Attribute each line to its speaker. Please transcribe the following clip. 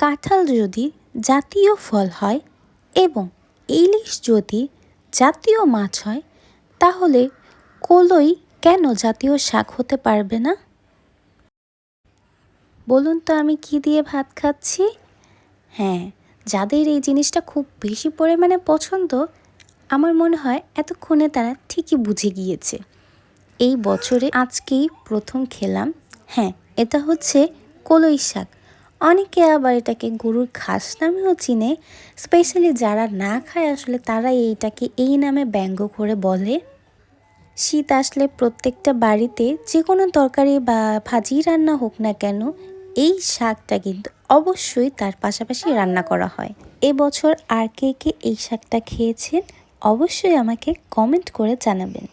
Speaker 1: কাঁঠাল যদি জাতীয় ফল হয় এবং ইলিশ যদি জাতীয় মাছ হয়, তাহলে কলই কেন জাতীয় শাক হতে পারবে না? বলুন তো আমি কি দিয়ে ভাত খাচ্ছি? হ্যাঁ যাদের এই জিনিসটা খুব বেশি পরিমাণে পছন্দ, আমার মনে হয় এতক্ষণে তারা ঠিকই বুঝে গিয়েছে। এই বছরে আজকেই প্রথম খেলাম। হ্যাঁ এটা হচ্ছে কলই শাক। অনেকে আবার এটাকে গরুর ঘাস নামেও চিনে, স্পেশালি যারা না খায় আসলে তারা এইটাকে এই নামে ব্যঙ্গ করে বলে। শীত আসলে প্রত্যেকটা বাড়িতে যে কোনো তরকারি বা ভাজি রান্না হোক না কেন, এই শাকটা কিন্তু অবশ্যই তার পাশাপাশি রান্না করা হয়। এবছর আর কে কে এই শাকটা খেয়েছেন, অবশ্যই আমাকে কমেন্ট করে জানাবেন।